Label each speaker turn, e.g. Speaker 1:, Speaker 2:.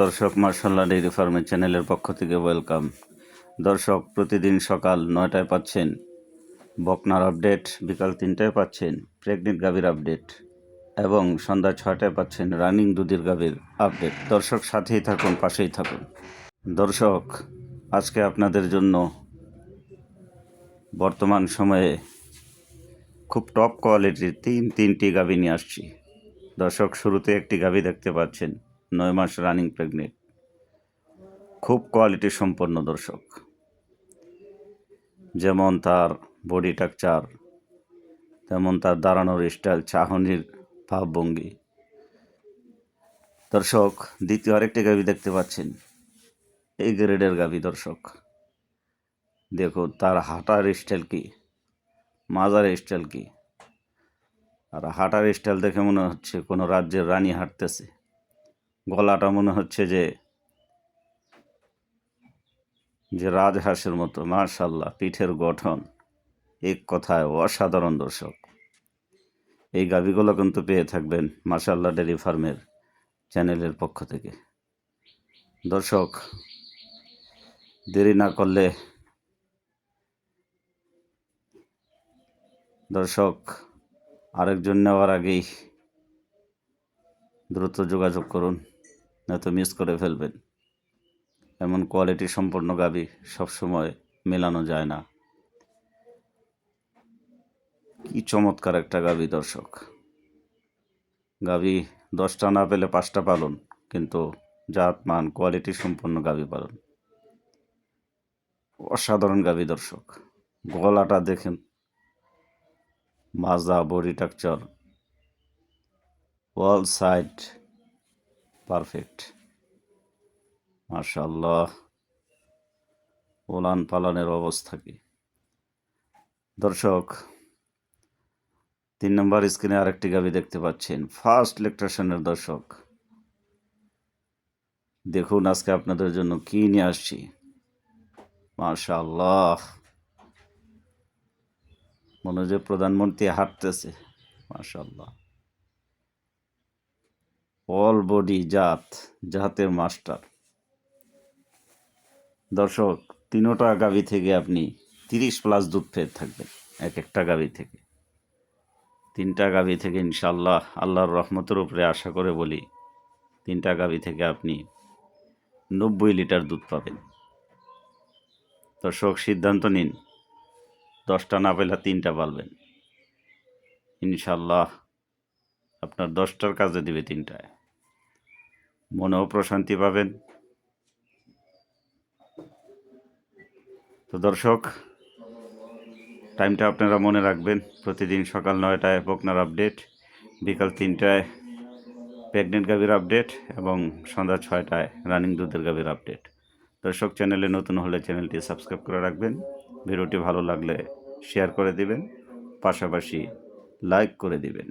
Speaker 1: দর্শক মার্শাল্লাহ ডেইরি ফার্মের চ্যানেলের পক্ষ থেকে ওয়েলকাম দর্শক প্রতিদিন সকাল নয়টায় পাচ্ছেন। বকনার আপডেট, বিকাল তিনটায় পাচ্ছেন প্রেগনেন্ট গাভীর আপডেট এবং সন্ধ্যা ছয়টায় পাচ্ছেন রানিং দুধের গাভীর আপডেট। দর্শক সাথেই থাকুন, পাশেই থাকুন। দর্শক, আজকে আপনাদের জন্য বর্তমান সময়ে খুব টপ কোয়ালিটির তিন, তিনটি গাভী নিয়ে আসছি। দর্শক, শুরুতে একটি গাভী দেখতে পাচ্ছেন, নয় মাস রানিং প্রেগনেন্ট। খুব কোয়ালিটি সম্পন্ন দর্শক। যেমন তার বডি টাকচার তেমন তার দাঁড়ানোর স্টাইল চাহনির ভাবভঙ্গি। দর্শক, দ্বিতীয় আরেকটি গাভী দেখতে পাচ্ছেন। এই গ্রেডের গাভী দর্শক। দেখুন, তার হাঁটার স্টাইল কি? মাজার স্টাইল কি? আর হাঁটার স্টাইল দেখে মনে হচ্ছে কোনো রাজ্যের রানী হাঁটতেছে। গলাটা মনে হচ্ছে যে যে রাজহাঁসের মতো মার্শাল্লাহ পিঠের গঠন। এক কথায় অসাধারণ দর্শক। এই গাভিগুলো কিন্তু পেয়ে থাকবেন মার্শাল্লাহ ডেয়ারি ফার্মের চ্যানেলের পক্ষ থেকে। দর্শক, দেরি না করলে দর্শক, আরেকজন নেওয়ার আগেই দ্রুত যোগাযোগ করুন, নয়তো মিস করে ফেলবেন। এমন কোয়ালিটি সম্পন্ন গাবি সবসময় মেলানো যায় না। কি চমৎকার একটা গাবি দর্শক। গাবি দশটা না পেলে পাঁচটা পালন, কিন্তু জাত মান কোয়ালিটি সম্পন্ন গাবি পালন। অসাধারণ গাবি দর্শক। গলাটা দেখেন। মাজা বডি টাকচার ওয়াল সাইড পারফেক্ট মাশাল্লাহ ওলান পালানের অবস্থা কি? দর্শক, তিন নম্বর স্ক্রিনে আরেকটি গাবি দেখতে পাচ্ছেন ফার্স্ট ইলেকট্রিশিয়ানের দর্শক। দেখুন আজকে আপনাদের জন্য কি নিয়ে আসছি। মাশাল্লাহ মনে যে প্রধানমন্ত্রী হাঁটতেছে। মাশাল্লাহ অল বডি জাত, জাতের মাস্টার দর্শক, তিনোটা গাভি থেকে আপনি তিরিশ প্লাস দুধ পেয়ে থাকবেন, এক একটা গাভি থেকে। তিনটা গাভি থেকে ইনশাল্লাহ আল্লাহর রহমতের উপরে আশা করে বলি, তিনটা গাভি থেকে আপনি নব্বই লিটার দুধ পাবেন। দর্শক, সিদ্ধান্ত নিন, দশটা না পেলে তিনটা পালবেন। ইনশাল্লাহ আপনার দশটার কাজে দিবে তিনটায়। মনেও প্রশান্তি পাবেন তো দর্শক, টাইমটা আপনারা মনে রাখবেন, প্রতিদিন সকাল নয়টায় বকনার আপডেট, বিকাল তিনটায় প্রেগনেন্ট গাভীর আপডেট এবং সন্ধ্যা ছয়টায় রানিং দুধের গাভীর আপডেট। দর্শক, চ্যানেলে নতুন হলে চ্যানেলটি সাবস্ক্রাইব করে রাখবেন, ভিডিওটি ভালো লাগলে শেয়ার করে দিবেন, পাশাপাশি লাইক করে দিবেন।